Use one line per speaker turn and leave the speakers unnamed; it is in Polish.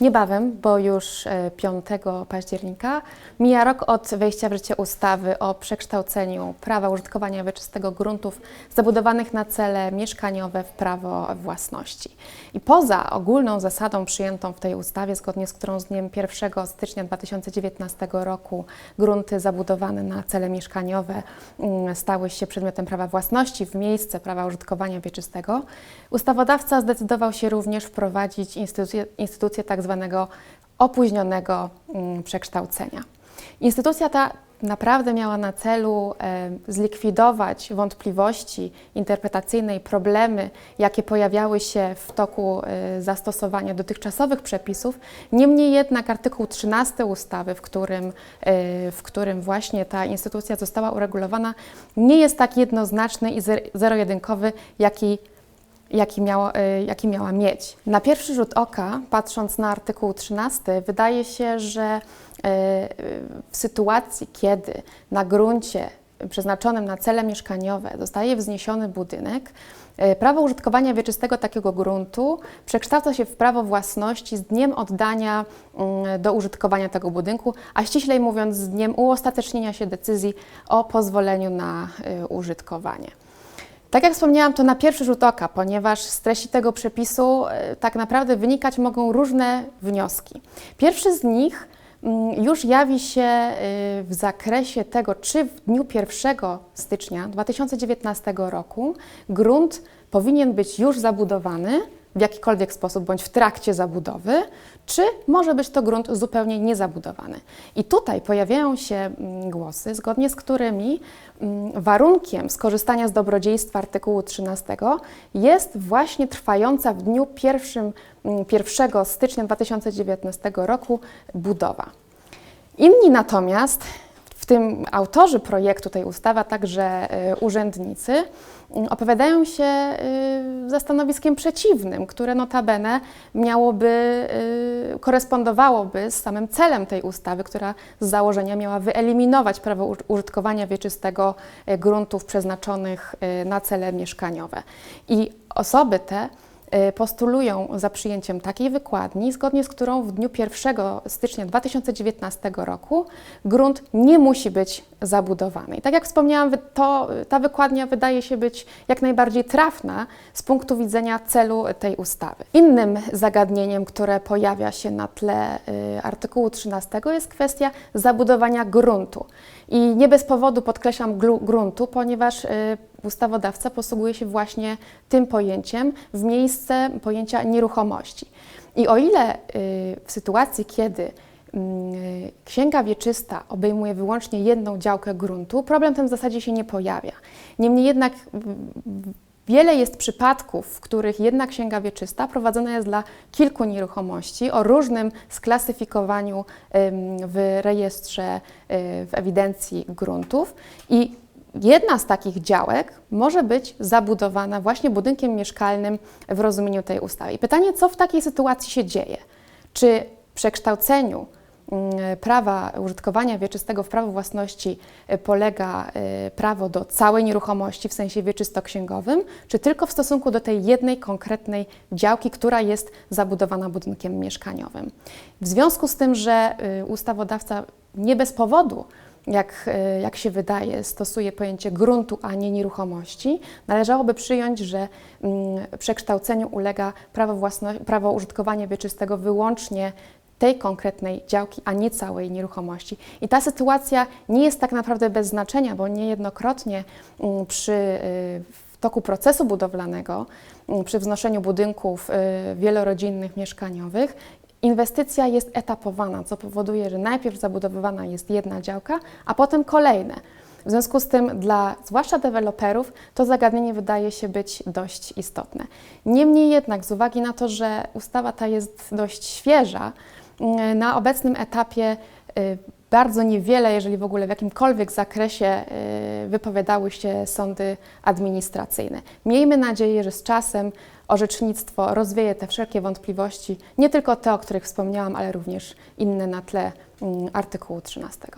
Niebawem, bo już e, 5 października, mija rok od wejścia w życie ustawy o przekształceniu prawa użytkowania wieczystego gruntów zabudowanych na cele mieszkaniowe w prawo własności. I poza ogólną zasadą przyjętą w tej ustawie, zgodnie z którą z dniem 1 stycznia 2019 roku grunty zabudowane na cele mieszkaniowe mm, stały się przedmiotem prawa własności w miejsce prawa użytkowania wieczystego, ustawodawca zdecydował się również wprowadzić instytucję, instytucję tak zwanego opóźnionego mm, przekształcenia. Instytucja ta naprawdę miała na celu zlikwidować wątpliwości interpretacyjne i problemy, jakie pojawiały się w toku e, zastosowania dotychczasowych przepisów. Niemniej jednak artykuł 13 ustawy, w którym, e, w którym właśnie ta instytucja została uregulowana, nie jest tak jednoznaczny i zer- zero-jedynkowy, jaki jaki, miało, y, jaki miała mieć. Na pierwszy rzut oka, patrząc na artykuł 13, wydaje się, że y, w sytuacji, kiedy na gruncie przeznaczonym na cele mieszkaniowe zostaje wzniesiony budynek, y, prawo użytkowania wieczystego takiego gruntu przekształca się w prawo własności z dniem oddania mm, do użytkowania tego budynku, a ściślej mówiąc z dniem uostatecznienia się decyzji o pozwoleniu na y, użytkowanie. Tak jak wspomniałam, to na pierwszy rzut oka, ponieważ z treści tego przepisu e, tak naprawdę wynikać mogą różne wnioski. Pierwszy z nich mm, już jawi się e, w zakresie tego, czy w dniu 1 stycznia 2019 roku grunt powinien być już zabudowany w jakikolwiek sposób bądź w trakcie zabudowy, czy może być to grunt zupełnie niezabudowany. I tutaj pojawiają się mm, głosy, zgodnie z którymi mm, warunkiem skorzystania z dobrodziejstwa artykułu 13 jest właśnie trwająca w dniu 1, mm, 1 stycznia 2019 roku budowa. Inni natomiast, tym autorzy projektu tej ustawy, a także y, urzędnicy, y, opowiadają się y, za stanowiskiem przeciwnym, które notabene miałoby, y, korespondowałoby z samym celem tej ustawy, która z założenia miała wyeliminować prawo użytkowania wieczystego gruntów przeznaczonych na cele mieszkaniowe. I osoby te postulują za przyjęciem takiej wykładni, zgodnie z którą w dniu 1 stycznia 2019 roku grunt nie musi być zabudowany. I tak jak wspomniałam, to, ta wykładnia wydaje się być jak najbardziej trafna z punktu widzenia celu tej ustawy. Innym zagadnieniem, które pojawia się na tle y, artykułu 13 jest kwestia zabudowania gruntu. I nie bez powodu podkreślam gruntu, ponieważ y, ustawodawca posługuje się właśnie tym pojęciem w miejsce pojęcia nieruchomości. I o ile y, w sytuacji, kiedy mm, y, księga wieczysta obejmuje wyłącznie jedną działkę gruntu, problem ten w zasadzie się nie pojawia. Niemniej jednak Wiele jest przypadków, w których jedna księga wieczysta prowadzona jest dla kilku nieruchomości o różnym sklasyfikowaniu w rejestrze, y, w ewidencji gruntów i jedna z takich działek może być zabudowana właśnie budynkiem mieszkalnym w rozumieniu tej ustawy. Pytanie, co w takiej sytuacji się dzieje? Czy przekształceniu prawa użytkowania wieczystego w prawo własności y, polega y, prawo do całej nieruchomości w sensie wieczystoksięgowym, czy tylko w stosunku do tej jednej konkretnej działki, która jest zabudowana budynkiem mieszkaniowym. W związku z tym, że y, ustawodawca nie bez powodu jak, y, jak się wydaje, stosuje pojęcie gruntu, a nie nieruchomości, należałoby przyjąć, że mm, przekształceniu ulega prawo, własno- prawo użytkowania wieczystego wyłącznie tej konkretnej działki, a nie całej nieruchomości. I ta sytuacja nie jest tak naprawdę bez znaczenia, bo niejednokrotnie mm, przy y, w toku procesu budowlanego, mm, przy wznoszeniu budynków y, wielorodzinnych, mieszkaniowych, inwestycja jest etapowana, co powoduje, że najpierw zabudowywana jest jedna działka, a potem kolejne. W związku z tym dla zwłaszcza deweloperów to zagadnienie wydaje się być dość istotne. Niemniej jednak z uwagi na to, że ustawa ta jest dość świeża, na obecnym etapie y, bardzo niewiele, jeżeli w ogóle w jakimkolwiek zakresie y, wypowiadały się sądy administracyjne. Miejmy nadzieję, że z czasem orzecznictwo rozwieje te wszelkie wątpliwości, nie tylko te, o których wspomniałam, ale również inne na tle mm, artykułu 13.